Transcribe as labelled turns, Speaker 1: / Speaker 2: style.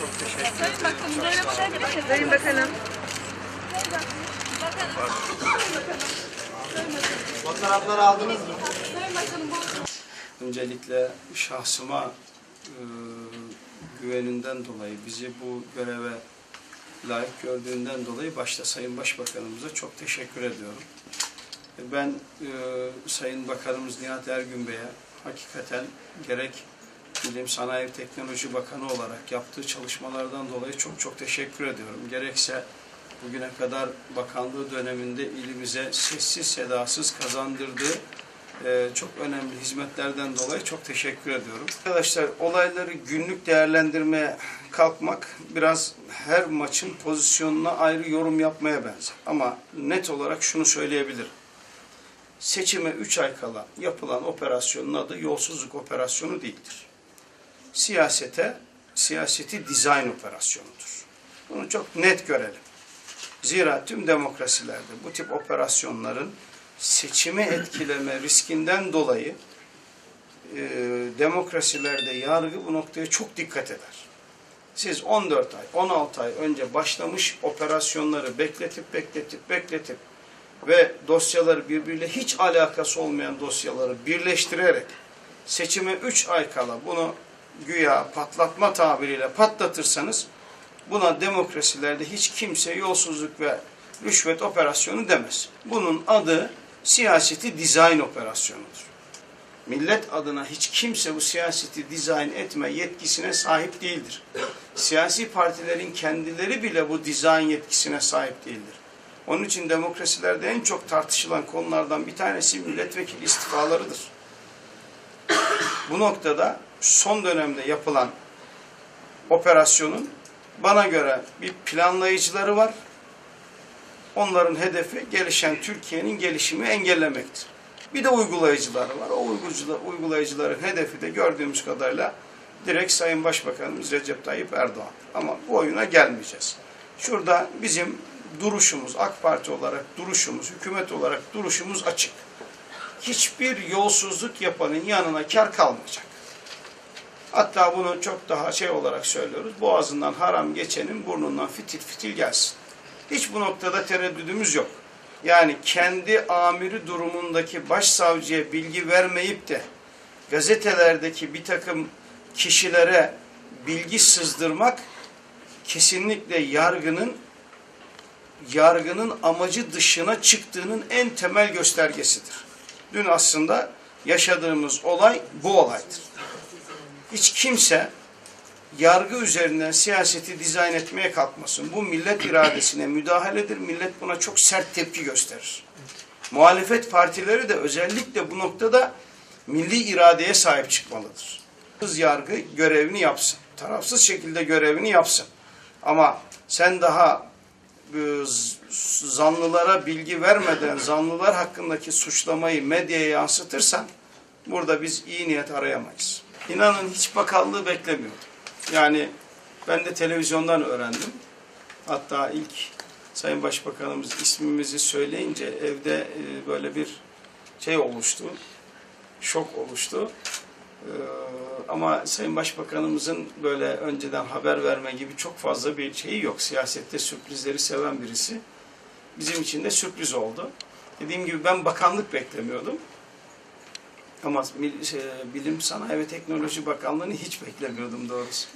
Speaker 1: Çok teşekkür ederim.
Speaker 2: Bakın böyle bakabilir
Speaker 3: Sayın Bakanım.
Speaker 1: Fotoğrafları aldınız mı?
Speaker 2: Bakın bu
Speaker 4: Öncelikle şahsıma e, güveninden dolayı, bizi bu göreve layık gördüğünden dolayı başta Sayın Başbakanımıza çok teşekkür ediyorum. E, Ben e, Sayın Bakanımız Nihat Ergün Bey'e hakikaten gerek Bilim Sanayi Teknoloji Bakanı olarak yaptığı çalışmalardan dolayı çok çok teşekkür ediyorum. Gerekse bugüne kadar bakanlığı döneminde ilimize sessiz sedasız kazandırdığı e, çok önemli hizmetlerden dolayı çok teşekkür ediyorum. Arkadaşlar olayları günlük değerlendirmeye kalkmak biraz her maçın pozisyonuna ayrı yorum yapmaya benzer. Ama net olarak şunu söyleyebilirim. Seçime 3 ay kala yapılan operasyonun adı yolsuzluk operasyonu değildir. Siyasete, siyaseti dizayn operasyonudur. Bunu çok net görelim. Zira tüm demokrasilerde bu tip operasyonların seçimi etkileme riskinden dolayı e, demokrasilerde yargı bu noktaya çok dikkat eder. Siz 14 ay, 16 ay önce başlamış operasyonları bekletip bekletip bekletip ve dosyaları birbiriyle hiç alakası olmayan dosyaları birleştirerek seçime 3 ay kala bunu güya patlatma tabiriyle patlatırsanız buna demokrasilerde hiç kimse yolsuzluk ve rüşvet operasyonu demez. Bunun adı siyaseti dizayn operasyonudur. Millet adına hiç kimse bu siyaseti dizayn etme yetkisine sahip değildir. Siyasi partilerin kendileri bile bu dizayn yetkisine sahip değildir. Onun için demokrasilerde en çok tartışılan konulardan bir tanesi milletvekili istifalarıdır. Bu noktada son dönemde yapılan operasyonun bana göre bir planlayıcıları var. Onların hedefi gelişen Türkiye'nin gelişimi engellemektir. Bir de uygulayıcıları var. O uygulayıcılar, uygulayıcıların hedefi de gördüğümüz kadarıyla direkt Sayın Başbakanımız Recep Tayyip Erdoğan. Ama bu oyuna gelmeyeceğiz. Şurada bizim duruşumuz, AK Parti olarak duruşumuz, hükümet olarak duruşumuz açık. Hiçbir yolsuzluk yapanın yanına kar kalmayacak. Hatta bunu çok daha şey olarak söylüyoruz. Boğazından haram geçenin burnundan fitil fitil gelsin. Hiç bu noktada tereddüdümüz yok. Yani kendi amiri durumundaki başsavcıya bilgi vermeyip de gazetelerdeki bir takım kişilere bilgi sızdırmak kesinlikle yargının yargının amacı dışına çıktığının en temel göstergesidir. Dün aslında yaşadığımız olay bu olaydır. Hiç kimse yargı üzerinden siyaseti dizayn etmeye kalkmasın. Bu millet iradesine müdahaledir. Millet buna çok sert tepki gösterir. Muhalefet partileri de özellikle bu noktada milli iradeye sahip çıkmalıdır. Hız yargı görevini yapsın. Tarafsız şekilde görevini yapsın. Ama sen daha e, zanlılara bilgi vermeden zanlılar hakkındaki suçlamayı medyaya yansıtırsan burada biz iyi niyet arayamayız. İnanın hiç bakanlığı beklemiyordum. Yani ben de televizyondan öğrendim. Hatta ilk Sayın Başbakanımız ismimizi söyleyince evde e, böyle bir şey oluştu. Şok oluştu. Ee, ama Sayın Başbakanımızın böyle önceden haber verme gibi çok fazla bir şeyi yok. Siyasette sürprizleri seven birisi. Bizim için de sürpriz oldu. Dediğim gibi ben bakanlık beklemiyordum. Ama şey, Bilim, Sanayi ve Teknoloji Bakanlığı'nı hiç beklemiyordum doğrusu.